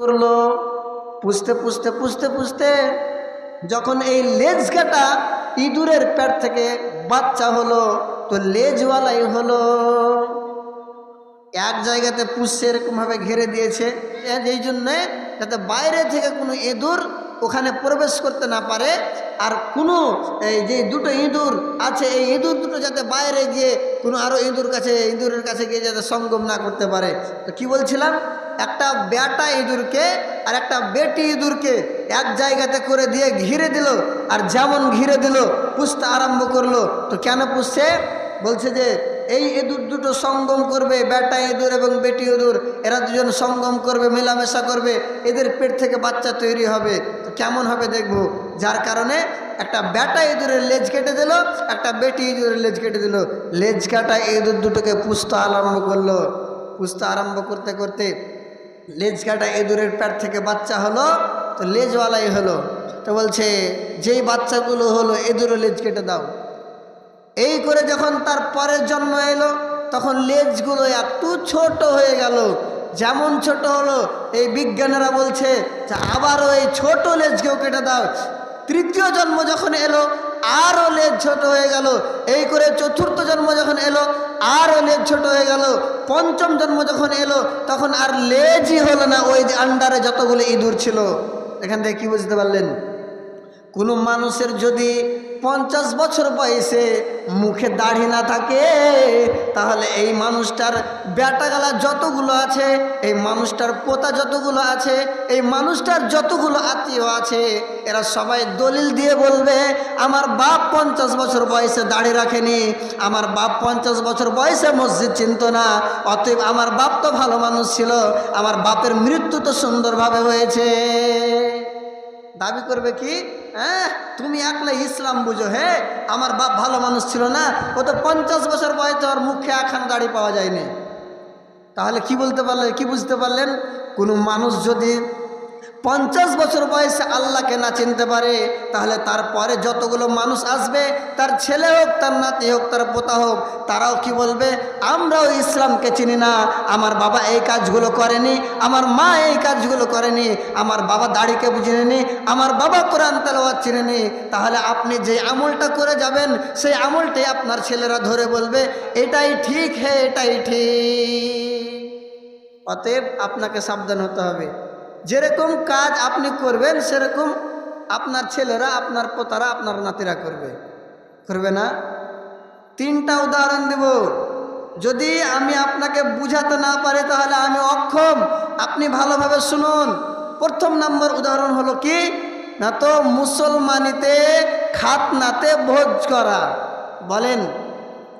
করল। পুষতে পুষতে পুষতে পুষতে যখন এই লেজ কাটা ইঁদুরের পেট থেকে বাচ্চা হলো, তো লেজওয়ালাই হলো। এক জায়গাতে পুষছে, এরকমভাবে ঘেরে দিয়েছে। এই জন্যে যাতে বাইরে থেকে কোনো ইঁদুর ওখানে প্রবেশ করতে না পারে আর কোনো, এই যে দুটো ইঁদুর আছে, এই ইঁদুর দুটো যাতে বাইরে গিয়ে কোনো আরও ইঁদুর কাছে, ইঁদুরের কাছে গিয়ে যাতে সঙ্গম না করতে পারে। তো কি বলছিলাম? একটা বেটা ইঁদুরকে আর একটা বেটি ইঁদুরকে এক জায়গাতে করে দিয়ে ঘিরে দিল, আর যেমন ঘিরে দিল, পুষতে আরম্ভ করল। তো কেন পুষছে? বলছে যে, এই ইঁদুর দুটো সঙ্গম করবে, বেটা ইঁদুর এবং বেটি ইঁদুর। এরা দুজন সঙ্গম করবে, মেলামেশা করবে। এদের পেট থেকে বাচ্চা তৈরি হবে। কেমন হবে দেখব? যার কারণে একটা বেটা ইঁদুরের লেজ কেটে দিল, একটা বেটি ইঁদুরের লেজ কেটে দিল। লেজ কাটা ইঁদুর দুটোকে পুষতে আরম্ভ করল। পুষতে আরম্ভ করতে করতে লেজ কাটা ইঁদুরের পেট থেকে বাচ্চা হলো, তো লেজওয়ালাই হলো। তো বলছে, যেই বাচ্চাগুলো হলো ইঁদুরও লেজ কেটে দাও। এই করে যখন তার পরের জন্ম এলো, তখন লেজগুলো একটু ছোট হয়ে গেল, যেমন ছোট হলো, এই বিজ্ঞানীরা বলছে যে আবারও এই ছোট লেজকেও কেটে দাও। তৃতীয় জন্ম যখন এলো, আরও লেজ ছোট হয়ে গেল। এই করে চতুর্থ জন্ম যখন এলো, আরও লেজ ছোট হয়ে গেল। পঞ্চম জন্ম যখন এলো, তখন আর লেজই হলো না ওই যে আন্ডারে যতগুলো ইঁদুর ছিল। এখান থেকে কি বুঝতে পারলেন? কোনো মানুষের যদি পঞ্চাশ বছর বয়সে মুখে দাড়ি না থাকে, তাহলে এই মানুষটার বেটাগালা যতগুলো আছে, এই মানুষটার পোতা যতগুলো আছে, এই মানুষটার যতগুলো আত্মীয় আছে, এরা সবাই দলিল দিয়ে বলবে, আমার বাপ পঞ্চাশ বছর বয়সে দাড়ি রাখেনি, আমার বাপ পঞ্চাশ বছর বয়সে মসজিদ চিনত না, অতএব আমার বাপ তো ভালো মানুষ ছিল, আমার বাপের মৃত্যু তো সুন্দরভাবে হয়েছে। দাবি করবে কি? হ্যাঁ তুমি একলা ইসলাম বুঝো, হে? আমার বাপ ভালো মানুষ ছিল না, ও তো পঞ্চাশ বছর বয়সে ওর মুখে এখন গাড়ি পাওয়া যায়নি। তাহলে কি বলতে পারলেন কি বুঝতে পারলেন? কোনো মানুষ যদি পঞ্চাশ বছর বয়সে আল্লাহকে না চিনতে পারে, তাহলে তারপরে যতগুলো মানুষ আসবে, তার ছেলে হোক, তার নাতি হোক, তার পোতা হোক, তারাও কি বলবে? আমরাও ইসলামকে চিনি না, আমার বাবা এই কাজগুলো করেনি, আমার মা এই কাজগুলো করেনি, আমার বাবা দাড়িকে বুঝিনি, আমার বাবা কোরআন তেলাওয়াত চিনেনি, তাহলে আপনি যে আমলটা করে যাবেন, সেই আমলটাই আপনার ছেলেরা ধরে বলবে, এটাই ঠিক হে, এটাই ঠিক। অতএব আপনাকে সাবধান হতে হবে। যেরকম কাজ আপনি করবেন, সেরকম আপনার ছেলেরা, আপনার পোতারা, আপনার নাতিরা করবে। করবে না? তিনটা উদাহরণ দেব। যদি আমি আপনাকে বুঝাতে না পারি, তাহলে আমি অক্ষম। আপনি ভালোভাবে শুনুন। প্রথম নম্বর উদাহরণ হলো কি? না তো মুসলমানিতে খাতনাতে ভোজ করা। বলেন,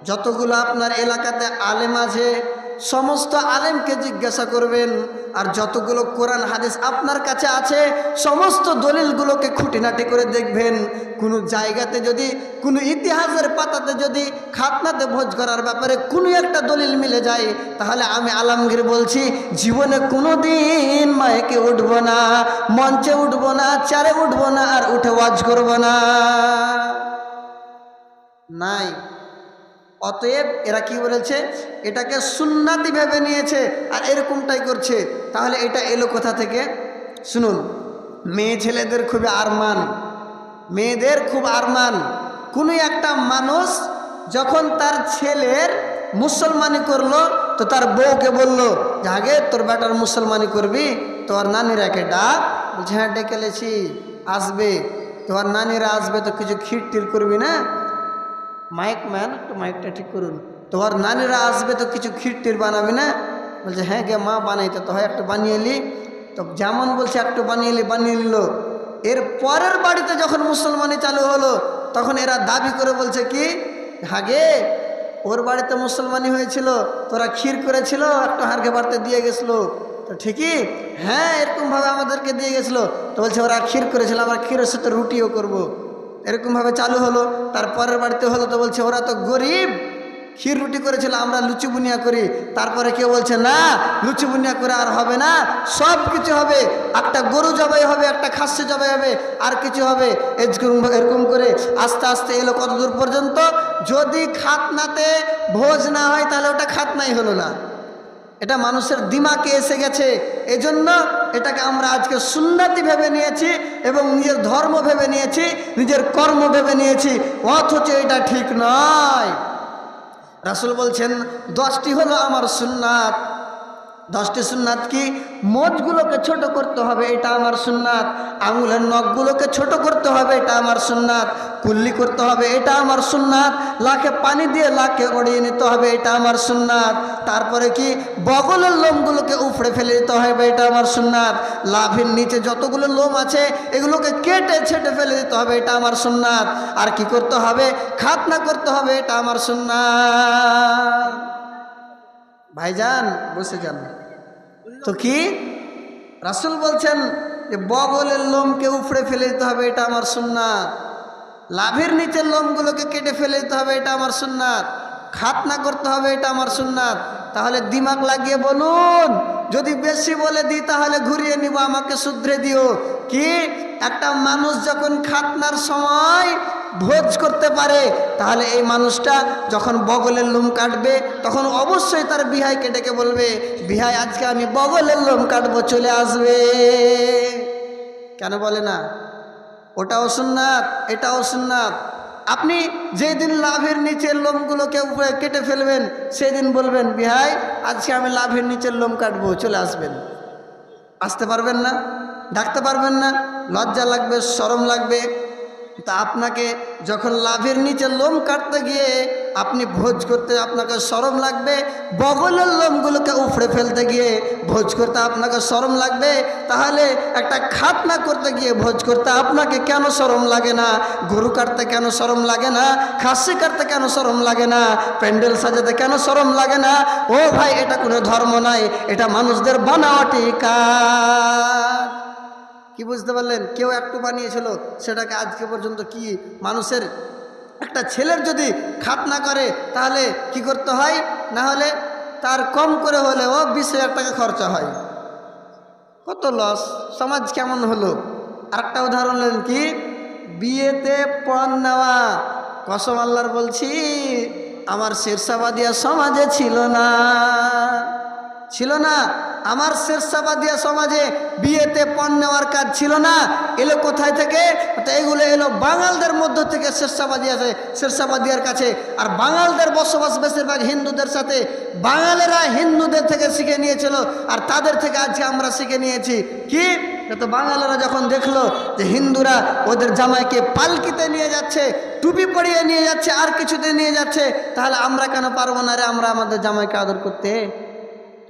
যতগুলো আপনার এলাকাতে আলেম আছে সমস্ত আলেমকে জিজ্ঞাসা করবেন, আর যতগুলো কোরআন হাদিস আপনার কাছে আছে, সমস্ত দলিলগুলোকে খুঁটিনাটি করে দেখবেন। কোনো জায়গাতে যদি, কোনো ইতিহাসের পাতাতে যদি খাতনাতে ভোজ করার ব্যাপারে কোনো একটা দলিল মিলে যায়, তাহলে আমি আলমগীর বলছি, জীবনে কোনো দিন মায়েকে উঠবো না, মঞ্চে উঠবো না, চারে উঠবো না, আর উঠে ওয়াজ করব না। নাই। অতএব এরা কি বলেছে? এটাকে সুন্নাতি ভেবে নিয়েছে আর এরকমটাই করছে। তাহলে এটা এলো কোথা থেকে? শুনুন, মেয়ে ছেলেদের খুবই আরমান। মেয়েদের খুব আরমান। কোনো একটা মানুষ যখন তার ছেলের মুসলমানি করল, তো তার বউকে বলল, যে আগে তোর বেটার মুসলমানি করবি, তোর নানিরাকে ডাক, বলছে হ্যাঁ ডেকেলেছি আসবে। তোমার নানিরা আসবে, তো কিছু ক্ষীর টির করবি না? মাইক ম্যান, একটু মাইকটা ঠিক করুন। তোমার নানিরা আসবে তো কিছু ক্ষীর টির বানাবি না? বলছে হ্যাঁ গে, মা বানাইতে তো হয় একটু বানিয়ে এলি তো যেমন বলছে, একটু বানিয়ে এলি বানিয়ে নিল এর পরের বাড়িতে যখন মুসলমানি চালু হলো, তখন এরা দাবি করে বলছে কি হাগে ওর বাড়িতে মুসলমানি হয়েছিল, তোরা ক্ষীর করেছিল, একটু হারকে বাড়তে দিয়ে গেছিল। তো ঠিকই হ্যাঁ এরকমভাবে আমাদেরকে দিয়ে গেছিল। তো বলছে, ওরা ক্ষীর করেছিল, আমরা ক্ষীরের সাথে রুটিও করব। এরকমভাবে চালু হলো তারপরের বাড়িতে হলো তো বলছে, ওরা তো গরিব, ক্ষীর রুটি করেছিল, আমরা লুচি বুনিয়া করি। তারপরে কেউ বলছে, না, লুচি বুনিয়া করে আর হবে না, সব কিছু হবে, একটা গরু জবাই হবে, একটা খাসি জবাই হবে, আর কিছু হবে। এরকম করে আস্তে আস্তে এলো কত দূর পর্যন্ত? যদি খাতনাতে ভোজ না হয়, তাহলে ওটা খাতনাই হলো না। এটা মানুষের দিমাকে এসে গেছে। এজন্য এটাকে আমরা আজকে সুন্নাতি ভেবে নিয়েছি এবং নিজের ধর্ম ভেবে নিয়েছি, নিজের কর্ম ভেবে নিয়েছি, অথচ এটা ঠিক নয়। রাসুল বলছেন, দশটি হলো আমার সুন্নাত দশটি সুন্নাত কি? মোজগুলোকে ছোট করতে হবে, এটা আমার সুন্নাত। আঙুলের নখগুলোকে ছোট করতে হবে, এটা আমার সুন্নাত। কুল্লি করতে হবে, এটা আমার সুন্নাত। লাখে পানি দিয়ে লাখে গড়িয়ে নিতে হবে, এটা আমার সুন্নাত। তারপরে কি? বগলের লোমগুলোকে উপড়ে ফেলে দিতে হবে, এটা আমার সুন্নাত। লাভের নিচে যতগুলো লোম আছে, এগুলোকে কেটে ছেটে ফেলে দিতে হবে, এটা আমার সুন্নাত। আর কি করতে হবে? খাতনা করতে হবে, এটা আমার সুন্নাত। ভাইজান, বসে যান। তো কি? রাসুল বলছেন যে, বগলের লোমকে উপড়ে ফেলে দিতে হবে, এটা আমার সুন্নাত। লাভের নিচের লোমগুলোকে কেটে ফেলে দিতে হবে, এটা আমার সুন্নাত। খাতনা করতে হবে, এটা আমার সুন্নাত। তাহলে দিমাগ লাগিয়ে বলুন, যদি বেশি বলে দিই, তাহলে ঘুরিয়ে নিব, আমাকে শুধরে দিও। কি? একটা মানুষ যখন খাতনার সময় ভোজ করতে পারে, তাহলে এই মানুষটা যখন বগলের লোম কাটবে, তখন অবশ্যই তার বিহাইকে ডেকে বলবে, বিহাই, আজকে আমি বগলের লোম কাটবো, চলে আসবে। কেন বলে না? ওটাও সুন্নাত, এটাও সুন্নাত। আপনি যেদিন লাভের নিচের লোমগুলোকে উপরে কেটে ফেলবেন, সেদিন বলবেন, বিহাই, আজকে আমি লাভের নিচের লোম কাটবো, চলে আসবেন। আসতে পারবেন না, ডাকতে পারবেন না, লজ্জা লাগবে, শরম লাগবে তা আপনাকে যখন লাভের নিচে লোম কাটতে গিয়ে আপনি ভোজ করতে আপনাকে শরম লাগবে, বগলের লোমগুলোকে উফড়ে ফেলতে গিয়ে ভোজ করতে আপনাকে শরম লাগবে, তাহলে একটা খাতনা করতে গিয়ে ভোজ করতে আপনাকে কেন শরম লাগে না? গরু কাটতে কেন শরম লাগে না? খাসি কাটতে কেন শরম লাগে না? প্যান্ডেল সাজাতে কেন শরম লাগে না? ও ভাই, এটা কোনো ধর্ম নাই, এটা মানুষদের বানাওয়াটি কাজ। কি বুঝতে পারলেন? কেউ একটু বানিয়েছিল সেটাকে আজকে পর্যন্ত কি মানুষের একটা ছেলের যদি খাতনা করে, তাহলে কি করতে হয়? না হলে তার কম করে হলেও বিশ হাজার টাকা খরচা হয়। কত লস সমাজ কেমন হলো? আরেকটা উদাহরণ নেন কি? বিয়েতে পণ নেওয়া। কসম আল্লাহর বলছি, আমার শেরশাবাদিয়া সমাজে ছিল না। ছিল না। আমার শেরশাবাদিয়া সমাজে বিয়েতে পণ নেওয়ার কাজ ছিল না। এলো কোথায় থেকে? তো এগুলো এলো বাঙালদের মধ্য থেকে শেরশাবাদিয়া শেরশাবাদিয়ার কাছে। আর বাঙালদের বসবাস বেশিরভাগ হিন্দুদের সাথে। বাঙালেরা হিন্দুদের থেকে শিখে নিয়েছিল, আর তাদের থেকে আজকে আমরা শিখে নিয়েছি। কি? তো বাঙালিরা যখন দেখল যে হিন্দুরা ওদের জামাইকে পালকিতে নিয়ে যাচ্ছে, টুপি পরিয়ে নিয়ে যাচ্ছে, আর কিছুতে নিয়ে যাচ্ছে, তাহলে আমরা কেন পারব না রে? আমরা আমাদের জামাইকে আদর করতে?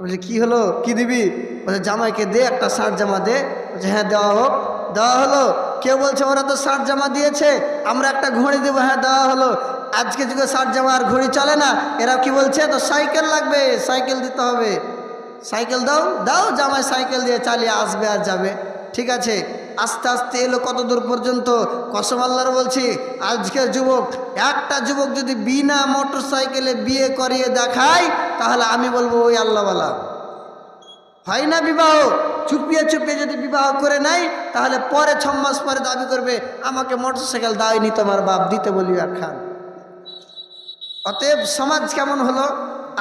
বলছে, কি হলো? কি দিবি? বলছে, জামাইকে দে, একটা শার্ট জামা দে। বলছে হ্যাঁ দেওয়া হোক। দেওয়া হলো। কেউ বলছে, ওরা তো শার্ট জামা দিয়েছে, আমরা একটা ঘড়ি দেবো। হ্যাঁ দেওয়া হলো। আজকে যুগে শার্ট জামা আর ঘড়ি চলে না। এরা কি বলছে, তো সাইকেল লাগবে, সাইকেল দিতে হবে। সাইকেল দাও দাও, জামাই সাইকেল দিয়ে চালিয়ে আসবে আর যাবে। ঠিক আছে। আস্তে আস্তে এলো কত দূর পর্যন্ত? কসম আল্লাহর বলছি, আজকের যুবক, একটা যুবক যদি বিনা মোটর সাইকেলে বিয়ে করিয়ে দেখায়, তাহলে আমি বলব ওই আল্লাহওয়ালা। হয় না বিবাহ? চুপিয়ে চুপিয়ে যদি বিবাহ করে নাই তাহলে পরে ছ মাস পরে দাবি করবে, আমাকে মোটর সাইকেল দাওনি তোমার বাপ, দিতে বলি আর খান অতএব সমাজ কেমন হলো?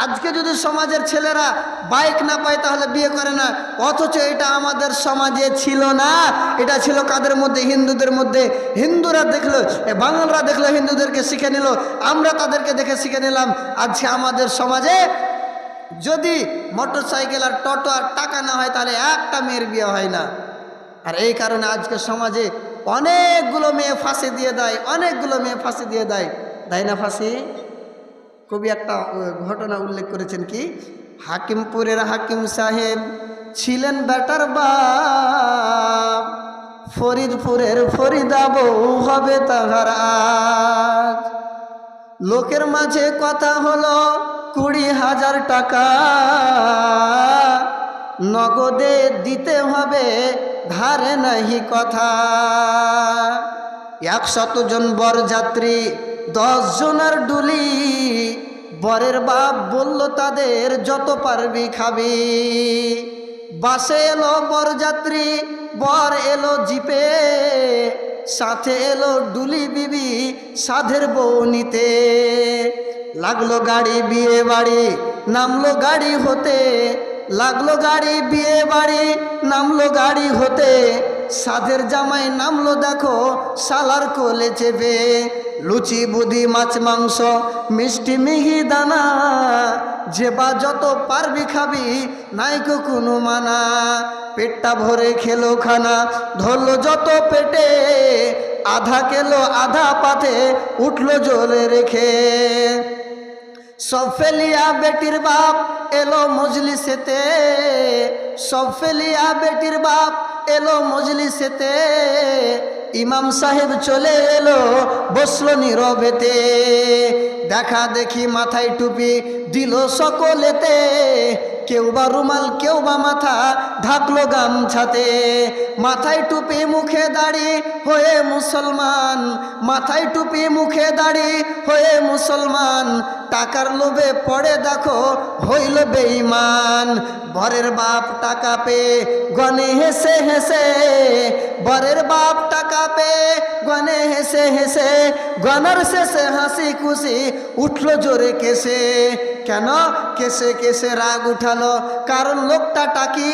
আজকে যদি সমাজের ছেলেরা বাইক না পায় তাহলে বিয়ে করে না। অথচ এটা আমাদের সমাজে ছিল না। এটা ছিল কাদের মধ্যে? হিন্দুদের মধ্যে। হিন্দুরা দেখল বাঙালরা দেখল, হিন্দুদেরকে শিখে নিল। আমরা তাদেরকে দেখে শিখে নিলাম, আজকে আমাদের সমাজে যদি মোটর সাইকেল আর টোটো আর টাকা না হয়, তাহলে একটা মেয়ের বিয়ে হয় না। আর এই কারণে আজকে সমাজে অনেকগুলো মেয়ে ফাঁসি দিয়ে দেয়, অনেকগুলো মেয়ে ফাঁসি দিয়ে দেয়। দেয় না ফাঁসি? কবি একটা ঘটনা উল্লেখ করেছেন কি? হাকিমপুরের হাকিম সাহেব ছিলেন বেটার বাপ, ফরিদপুরের ফরিদা বউ হবে তাহার আজ। লোকের মাঝে কথা হলো কুড়ি হাজার টাকা, নগদে দিতে হবে ধারে নাহি কথা। একশত জন বরযাত্রী দশ জনের ডুলি, বরের বাপ বলল, তাদের যত পারবি খাবি। বাসে এলো বরযাত্রী, বর এলো জিপে, সাথে এলো ডুলি বিবি সাধের বউ নিতে। লাগল গাড়ি, বিয়ে বাড়ি, নামলো গাড়ি হতে। লাগল গাড়ি, বিয়ে বাড়ি, নামলো গাড়ি হতে। সাধের জামাই নামলো দেখো সালার কোলে চেপে। লুচি, বুদি, মাছ, মাংস, মিষ্টি, মিহি, দানা, যে বা যত পারবি খাবি, নাইকো কোনো মানা। পেটটা ভরে খেলো খানা, ধরলো যত পেটে, আধা কেলো আধা পাতে, উঠল জলে রেখে। সব ফেলিয়া বেটির বাপ এলো মজলিসেতে সব ফেলিয়া বেটির বাপ এলো মজলিসেতে। ইমাম সাহেব চলে এলো বসল নীরবেতে। দেখা দেখি মাথায় টুপি দিল সকলেতে। কেউ বা রুমাল, কেউ বা মাথা ঢাকলো গামছাতে। মাথায় টুপি মুখে দাড়ি হয়ে মুসলমান। মাথায় টুপি মুখে দাড়ি হয়ে মুসলমান। টাকার লোভে পড়ে দেখো, হইল বেঈমান। বরের বাপ টাকা পে গনে হেসে হেসে। বরের বাপ টাকা পে গনে হেসে হেসে। গনার শেষে হাসি খুশি উঠল জোরে কেসে। কেন? কেসে কেসে রাগ উঠালো। কারণ লোকটা টাকি।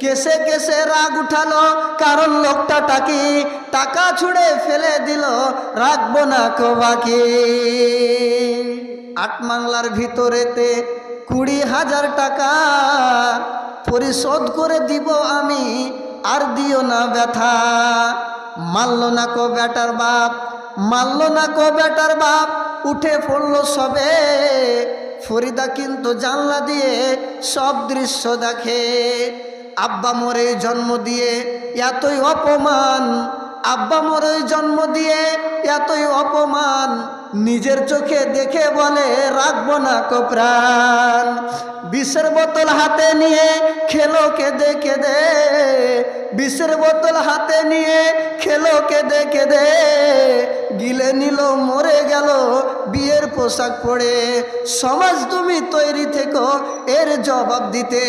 কেসে কেসে রাগ উঠালো। কারণ লোকটা টাকি। টাকা ছুড়ে ফেলে দিল। রাখব না বাকি। আট বাংলার ভিতরেতে কুড়ি হাজার টাকা পরিশোধ করে দিব আমি। আর দিও না ব্যথা। মানল না কো বেটার বাপ। মানল না কো বেটার বাপ। উঠে পড়ল সবে। ফরিদা কিন্তু জানলা দিয়ে সব দৃশ্য দেখে। আব্বা মোরে জন্ম দিয়ে এতই অপমান। আব্বা মোরে জন্ম দিয়ে এতই অপমান। নিজের চোখে দেখে বলে, রাখব না কপ্রাণ বিষের বোতল হাতে নিয়ে খেলো কেঁদে কেঁদে। বিষের বোতল হাতে নিয়ে খেলো কেঁদে কেঁদে। গিলে নিল, মরে গেল, বিয়ের পোশাক পরে। সমাজ তুমি তৈরি থেকো, এর জবাব দিতে।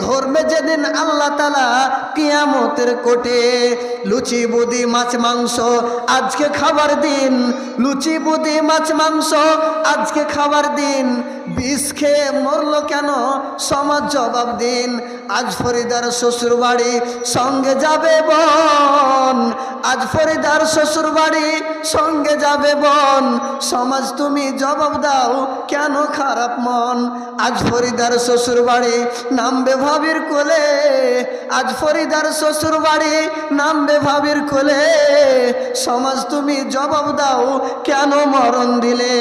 ধর্মে যেদিন আল্লাহ তালা কিয়ামতের কোটে। লুচি, বুদি, মাছ, মাংস, আজকে খাবার দিন। লুচি, বুদি, মাছ, মাংস, আজকে খাবার দিন। বিষ খেয়ে মরলো কেন? সমাজ জবাব দিন। আজ ফরিদার শ্বশুর বাড়ি সঙ্গে যাবে বন। আজ ফরিদার শ্বশুর বাড়ি সঙ্গে যাবে বন। সমাজ তুমি জবাব দাও, কেন খারাপ মন? আজ ফরিদার শ্বশুর বাড়ি নামবে ভাবির কোলে। আজ ফরিদার শ্বশুর বাড়ি নামবে ভাবির কোলে। সমাজ তুমি জবাব দাও, কেন মরণ দিলে?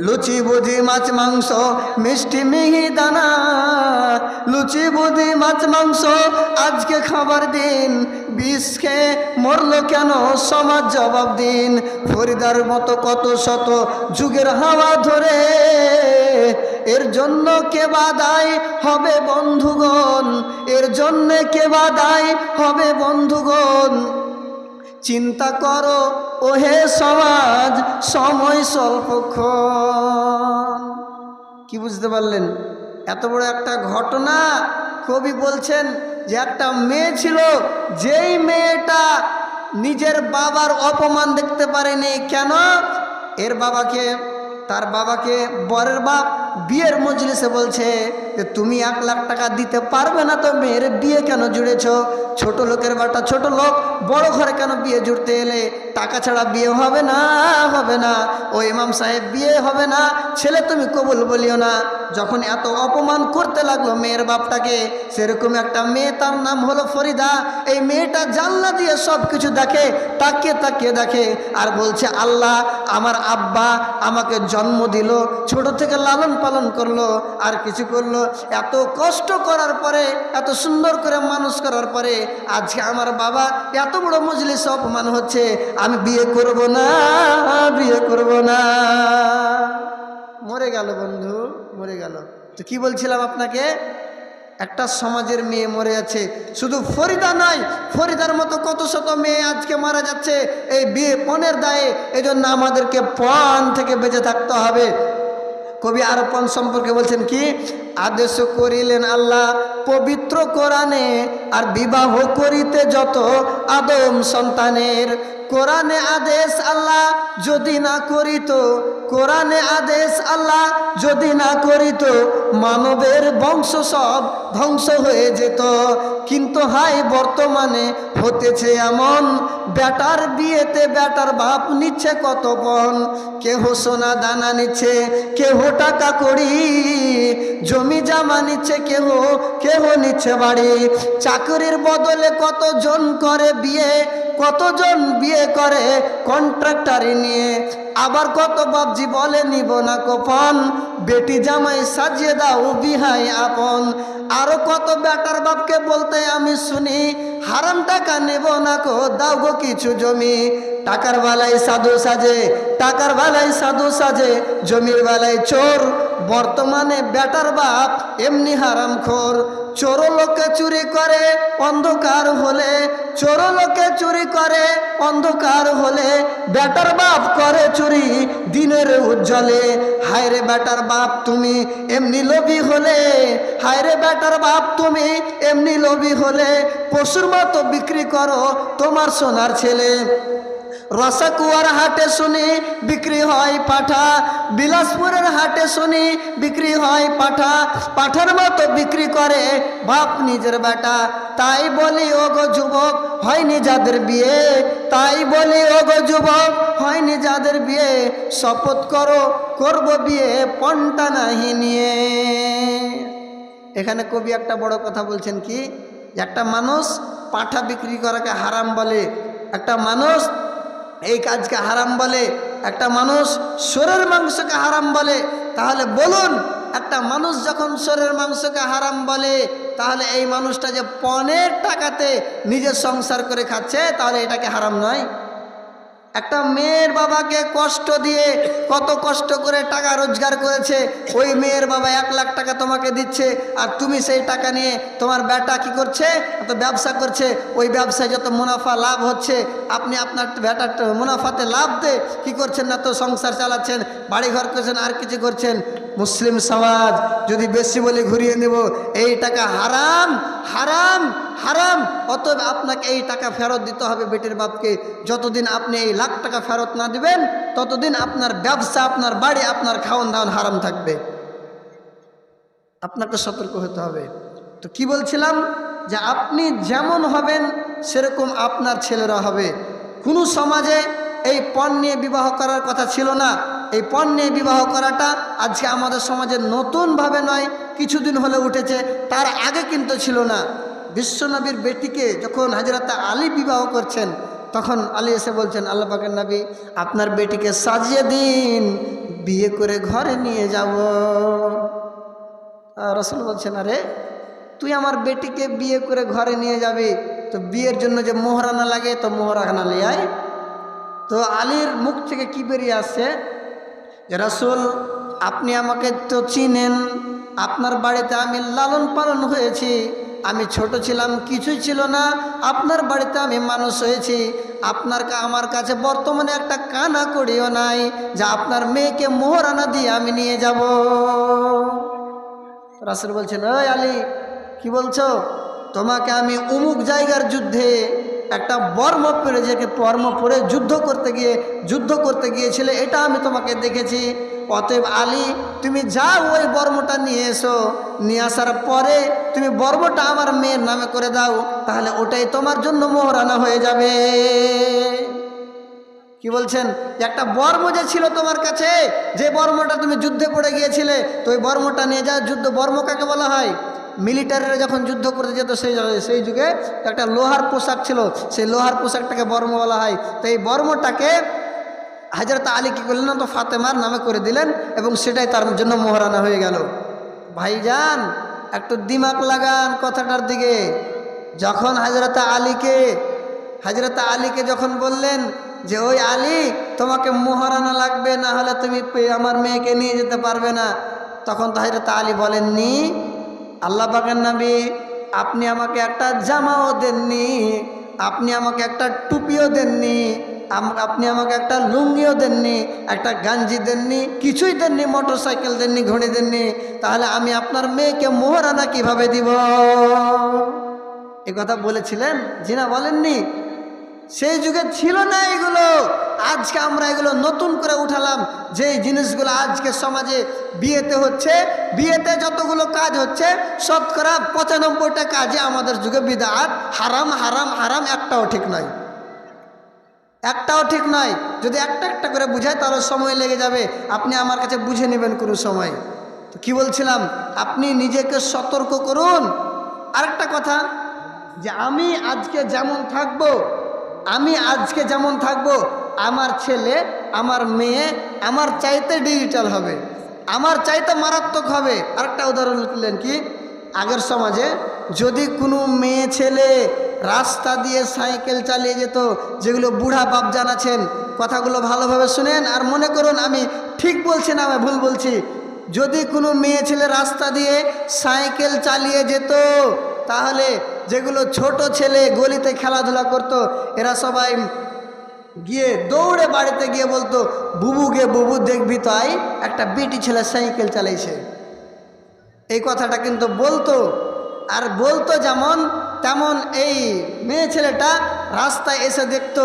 লুচি বুঝি মাছ, মাংস, মিষ্টি মিহি দানা। লুচি বুঝি মাছ, মাংস, আজকে খাবার দিন। বিষ খেয়ে মরলো কেন? সমাজ জবাব দিন। ফরিদার মতো কত শত যুগের হাওয়া ধরে। এর জন্য কে বাদায় হবে বন্ধুগণ? এর জন্য কে বাদায় হবে বন্ধুগণ? চিন্তা করো ওহে সমাজ, সময় স্বল্পক্ষণ কি বুঝতে পারলেন? এত বড় একটা ঘটনা কবি বলছেন যে একটা মেয়ে ছিল, যেই মেয়েটা নিজের বাবার অপমান দেখতে পারেনি। কেন? এর বাবাকে, তার বাবাকে বরের বাপ বিয়ের মজলিসে বলছে যে, তুমি এক লাখ টাকা দিতে পারবে না তো মেয়ের বিয়ে কেন জুড়েছ? ছোট লোকের বাটা ছোট লোক, বড় ঘরে কেন বিয়ে জুড়তে এলে? টাকা ছাড়া বিয়ে হবে না হবে না। ও ইমাম সাহেব, বিয়ে হবে না। ছেলে তুমি কবুল বলিও না। যখন এত অপমান করতে লাগল মেয়ের বাপটাকে, সেরকম একটা মেয়ে তার নাম হলো ফরিদা। এই মেয়েটা জানলা দিয়ে সব কিছু দেখে, তাকিয়ে তাকিয়ে দেখে আর বলছে, আল্লাহ, আমার আব্বা আমাকে জন্ম দিল ছোট থেকে লালন পালন করল, আর কিছু করল। এত কষ্ট করার পরে, এত সুন্দর করে মানুষ করার পরে, আজকে আমার বাবা এত বড় মজলিস অপমান হচ্ছে, আমি বিয়ে করব না, বিয়ে করব না। মরে গেল বন্ধু, মরে গেল। তো কি বলছিলাম আপনাকে? একটা সমাজের মেয়ে মরে যাচ্ছে শুধু ফরিদা নয়, ফরিদার মতো কত শত মেয়ে আজকে মারা যাচ্ছে। এই বিয়ে পণের দায়ে এই জন্য আমাদেরকে পণ থেকে বেঁচে থাকতে হবে। কবি আরোপণ সম্পর্কে বলছেন কি? আদেশ করিলেন আল্লাহ, পবিত্র কোরআনে আর বিবাহ করিতে যত আদম সন্তানের। কোরআনে আদেশ আল্লাহ যদি না করিত, কোরআনে আদেশ আল্লাহ যদি না করিত, মানবের বংশ সব ধ্বংস হয়ে যেত। কিন্তু হাই, বর্তমানে হতেছে এমন, বেটার বিয়েতে বেটার বাপ নিচ্ছে কত পণ কেহ সোনা দানা নিচ্ছে, কেহ টাকা করি জমি জামা নিচ্ছে কেহ কেহ নিচ্ছে বাড়ি। চাকরির বদলে কতজন করে বিয়ে, কতজন বিয়ে করে কন্ট্রাক্টারি নিয়ে। আবার কত বাবজি বলে, নিব না কপন বেটি জামাই সাজিয়ে দাও বিহাই আপন। আরও কত বেটার বাপকে বলতে আমি শুনি, হারাম টাকা নেব না কো দাও গো কিছু জমি। টাকার বেলায় সাধু সাজে, টাকার বেলায় সাধু সাজে, জমির বেলায় চোর। বর্তমানে বেটার বাপ এমনি হারাম খোর চোর লোকে চুরি করে, অন্ধকার হলে। চোর লোকে চুরি করে, অন্ধকার হলে। বেটার বাপ করে চুরি দিনের উজ্জ্বলে। হায়রে বেটার বাপ তুমি এমনি লোভী হলে। হায়রে বেটার বাপ তুমি এমনি লোভী হলে। পশুর মতো বিক্রি করো তোমার সোনার ছেলে। রসাকুয়ার হাটে শুনি বিক্রি হয় পাঠা, বিলাসপুরের হাটে শুনি বিক্রি হয় পাঠা, পাঠার মতো বিক্রি করে বাপ নিজের বেটা। তাই বলি ও গো যুবক, হয়নি যাদের বিয়ে। তাই বলি ও গো যুবক, হয়নি যাদের বিয়ে। শপথ করো, করব বিয়ে পন্টা নাহি নিয়ে। এখানে কবি একটা বড় কথা বলছেন কি, একটা মানুষ পাঠা বিক্রি করাকে হারাম বলে। একটা মানুষ এই কাজকে হারাম বলে, একটা মানুষ সোরের মাংসকে হারাম বলে, তাহলে বলুন, একটা মানুষ যখন সোরের মাংসকে হারাম বলে, তাহলে এই মানুষটা যে পনেরো টাকাতে নিজের সংসার করে খাচ্ছে, তাহলে এটাকে হারাম নয়? একটা মেয়ের বাবাকে কষ্ট দিয়ে কত কষ্ট করে টাকা রোজগার করেছে, ওই মেয়ের বাবা এক লাখ টাকা তোমাকে দিচ্ছে, আর তুমি সেই টাকা নিয়ে তোমার ব্যাটা কি করছে? তো ব্যবসা করছে, ওই ব্যবসায় যত মুনাফা লাভ হচ্ছে, আপনি আপনার বেটার মুনাফাতে লাভ দে কি করছেন না তো সংসার চালাচ্ছেন, বাড়িঘর করছেন, আর কিছু করছেন? মুসলিম সমাজ যদি বেশি বলে ঘুরিয়ে নেব, এই টাকা হারাম হারাম হারাম। অতএব আপনাকে এই টাকা ফেরত দিতে হবে বেটির বাপকে। যতদিন আপনি এই লাখ টাকা ফেরত না দিবেন, ততদিন আপনার ব্যবসা, আপনার বাড়ি, আপনার খাওয়ান দাওয়ান হারাম থাকবে। আপনাকে সতর্ক হতে হবে। তো কি বলছিলাম? যে আপনি যেমন হবেন, সেরকম আপনার ছেলেরা হবে। কোনো সমাজে এই পণ নিয়ে বিবাহ করার কথা ছিল না। এই পণ নিয়ে বিবাহ করাটা আজকে আমাদের সমাজে নতুনভাবে নয়, কিছুদিন হলে উঠেছে, তার আগে কিন্তু ছিল না। বিশ্বনবীর বেটিকে যখন হাজরাতা আলী বিবাহ করছেন, তখন আলী এসে বলছেন, আল্লাহ পাকের নবী, আপনার বেটিকে সাজিয়ে দিন, বিয়ে করে ঘরে নিয়ে যাব। রসুল বলছেন, আরে, তুই আমার বেটিকে বিয়ে করে ঘরে নিয়ে যাবি, তো বিয়ের জন্য যে মোহরানা লাগে, তো মোহরানা নিয়ে আয়। তো আলীর মুখ থেকে কি বেরিয়ে আসছে? রসুল, আপনি আমাকে তো চিনেন, আপনার বাড়িতে আমি লালন পালন হয়েছি, আমি ছোট ছিলাম, কিছুই ছিল না, আপনার বাড়িতে আমি মানুষ হয়েছি, আপনার আমার কাছে বর্তমানে একটা কানা করিও নাই, যে আপনার মেয়েকে মোহরানা দিয়ে আমি নিয়ে যাব। রাসুল বলছেন, ওই আলী, কি বলছো? তোমাকে আমি অমুক জায়গার যুদ্ধে একটা বর্ম পরে যে বর্ম পরে যুদ্ধ করতে গিয়ে, যুদ্ধ করতে গিয়েছিলে, এটা আমি তোমাকে দেখেছি। অতএব আলী, তুমি যাও ওই বর্মটা নিয়ে এসো। নিয়ে আসার পরে তুমি বর্মটা আমার মেয়ের নামে করে দাও, তাহলে ওটাই তোমার জন্য মোহরানা হয়ে যাবে। কি বলছেন? একটা বর্ম যে ছিল তোমার কাছে, যে বর্মটা তুমি যুদ্ধে পড়ে গিয়েছিলে, তো ওই বর্মটা নিয়ে যাও, যুদ্ধ বর্ম কাকে বলা হয়? মিলিটারিরা যখন যুদ্ধ করতে যেত, সেই সেই যুগে একটা লোহার পোশাক ছিল। সেই লোহার পোশাকটাকে বর্ম বলা হয়। তো এই বর্মটাকে হাজরত আলী কী করলেন? তো ফাতেমার নামে করে দিলেন এবং সেটাই তার জন্য মোহরানা হয়ে গেল। ভাইজান, একটু দিমাগ লাগান কথাটার দিকে। যখন হাজরত আলীকে হাজরত আলীকে যখন বললেন যে, ওই আলী, তোমাকে মোহরানা লাগবে, না হলে তুমি আমার মেয়েকে নিয়ে যেতে পারবে না। তখন তো হাজরত আলী বলেননি আল্লাহ পাকের নামে আপনি আমাকে একটা জামাও দেননি, আপনি আমাকে একটা টুপিও দেননি আপনি আমাকে একটা লুঙ্গিও দেননি, একটা গাঞ্জি দেননি, কিছুই দেননি মোটর সাইকেল দেননি, ঘড়ি দেননি, তাহলে আমি আপনার মেয়েকে মোহরানা কীভাবে দিব? এ কথা বলেছিলেন? জিনা বলেননি? সেই যুগে ছিল না এগুলো। আজকে আমরা এগুলো নতুন করে উঠালাম। যেই জিনিসগুলো আজকে সমাজে বিয়েতে হচ্ছে, বিয়েতে যতগুলো কাজ হচ্ছে, শতকরা পঁচানব্বইটা কাজে আমাদের যুগে বিদাত, হারাম হারাম হারাম, একটাও ঠিক নয়। একটাও ঠিক নয়। যদি একটা একটা করে বুঝায় তাহলে সময় লেগে যাবে। আপনি আমার কাছে বুঝে নেবেন কোনো সময়। তো কি বলছিলাম? আপনি নিজেকে সতর্ক করুন। আরেকটা কথা, যে আমি আজকে যেমন থাকব আমি আজকে যেমন থাকব, আমার ছেলে, আমার মেয়ে, আমার চাইতে ডিজিটাল হবে। আমার চাইতে মারাত্মক হবে। আরেকটা উদাহরণ লিখলেন কি? আগের সমাজে যদি কোনো মেয়ে ছেলে রাস্তা দিয়ে সাইকেল চালিয়ে যেত, যেগুলো বুড়া বাপজান আছেন কথাগুলো ভালোভাবে শুনেন আর মনে করুন আমি ঠিক বলছি না, আমি ভুল বলছি। যদি কোনো মেয়ে ছেলে রাস্তা দিয়ে সাইকেল চালিয়ে যেত, তাহলে যেগুলো ছোট ছেলে গলিতে খেলাধুলা করত, এরা সবাই গিয়ে দৌড়ে বাড়িতে গিয়ে বলতো, বুবু গে, বুবু দেখবি তাই একটা বিটি ছেলে সাইকেল চালাইছে। এই কথাটা কিন্তু বলতো, আর বলতো যেমন তেমন এই মেয়ে ছেলেটা রাস্তায় এসে দেখতো,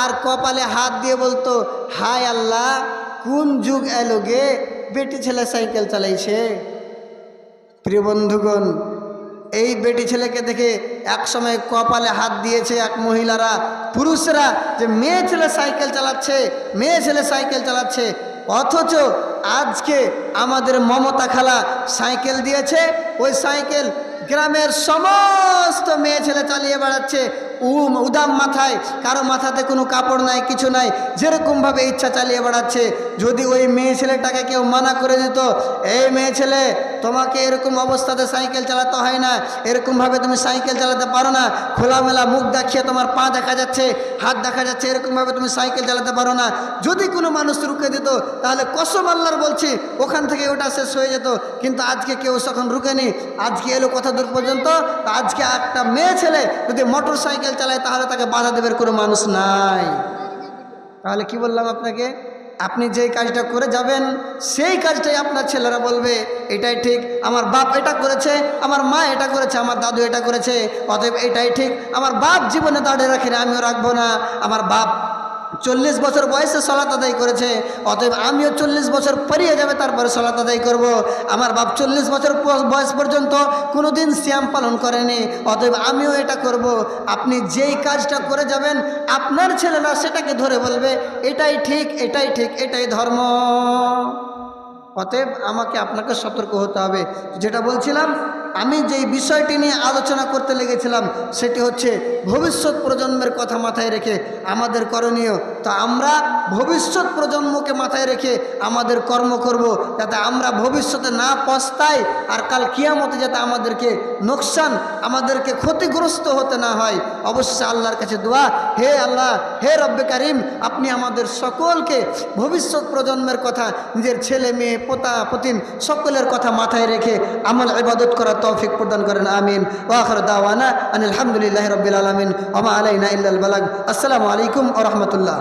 আর কপালে হাত দিয়ে বলতো, হায় আল্লাহ, কোন যুগ এলো গে, বেটি ছেলে সাইকেল চালাইছে? প্রিয় বন্ধুগণ এই বেটি ছেলেকে দেখে এক সময় কপালে হাত দিয়েছে এক মহিলারা। পুরুষরা যে মেয়ে ছেলে সাইকেল চালাচ্ছে, মেয়ে ছেলে সাইকেল চালাচ্ছে, অথচ আজকে আমাদের মমতা খালা সাইকেল দিয়েছে, ওই সাইকেল গ্রামের সমস্ত মেয়ে ছেলে চালিয়ে বেড়াচ্ছে। উম, উদাম মাথায়, কারও মাথাতে কোনো কাপড় নাই, কিছু নাই, যেরকমভাবে ইচ্ছা চালিয়ে বেড়াচ্ছে, যদি ওই মেয়ে ছেলেটাকে কেউ মানা করে দিত, এই মেয়ে ছেলে, তোমাকে এরকম অবস্থাতে সাইকেল চালাতে হয় না, এরকমভাবে তুমি সাইকেল চালাতে পারো না, খোলামেলা মুখ দেখিয়ে তোমার পা দেখা যাচ্ছে, হাত দেখা যাচ্ছে, এরকমভাবে তুমি সাইকেল চালাতে পারো না। যদি কোনো মানুষ রুখে দিত, তাহলে কসম আল্লাহর বলছি, ওখান থেকে ওটা শেষ হয়ে যেত। কিন্তু আজকে কেউ তখন রুকেনি আজকে এলো কথা দূর পর্যন্ত, আজকে একটা মেয়ে ছেলে যদি মোটর সাইকেল চালায় তাহলে তাকে বাধা দেবের কোনো মানুষ নাই। তাহলে কি বললাম আপনাকে? আপনি যেই কাজটা করে যাবেন, সেই কাজটাই আপনার ছেলেরা বলবে, এটাই ঠিক, আমার বাপ এটা করেছে, আমার মা এটা করেছে, আমার দাদু এটা করেছে, অতএব এটাই ঠিক, আমার বাপ জীবনে দাঁড়িয়ে রাখি না আমিও রাখব না। আমার বাপ চল্লিশ বছর বয়সে সলাত আদায় করেছে, অতএব আমিও চল্লিশ বছর পেরিয়ে যাবে, তারপরে সলাত আদায় করব। আমার বাপ চল্লিশ বছর বয়স পর্যন্ত কোনো দিন শ্যাম পালন করেনি, অতএব আমিও এটা করব। আপনি যেই কাজটা করে যাবেন, আপনার ছেলেরা সেটাকে ধরে বলবে, এটাই ঠিক এটাই ঠিক, এটাই ধর্ম অতএব আমাকে আপনাকে সতর্ক হতে হবে যেটা বলছিলাম আমি যেই বিষয়টি নিয়ে আলোচনা করতে লেগেছিলাম, সেটি হচ্ছে ভবিষ্যৎ প্রজন্মের কথা মাথায় রেখে আমাদের করণীয়। তো আমরা ভবিষ্যৎ প্রজন্মকে মাথায় রেখে আমাদের কর্ম করব, যাতে আমরা ভবিষ্যতে না পস্তাই আর কাল কিয়ামতে যাতে আমাদেরকে নোকসান, আমাদেরকে ক্ষতিগ্রস্ত হতে না হয়। অবশ্যই আল্লাহর কাছে দোয়া, হে আল্লাহ, হে রব্বে কারিম, আপনি আমাদের সকলকে ভবিষ্যৎ প্রজন্মের কথা, নিজের ছেলে, মেয়ে, পোতা, পতিন সকলের কথা মাথায় রেখে আমল ইবাদত তৌফিক প্রদান করেন, আমিন। ওয়াখর দাওয়ানা আনিল আলহামদুলিল্লাহ রবিল আলমিন। ওমা আলাইনা ইল্লাল বালাগ। আসসালামু আলাইকুম ও রহমতুল্লাহ।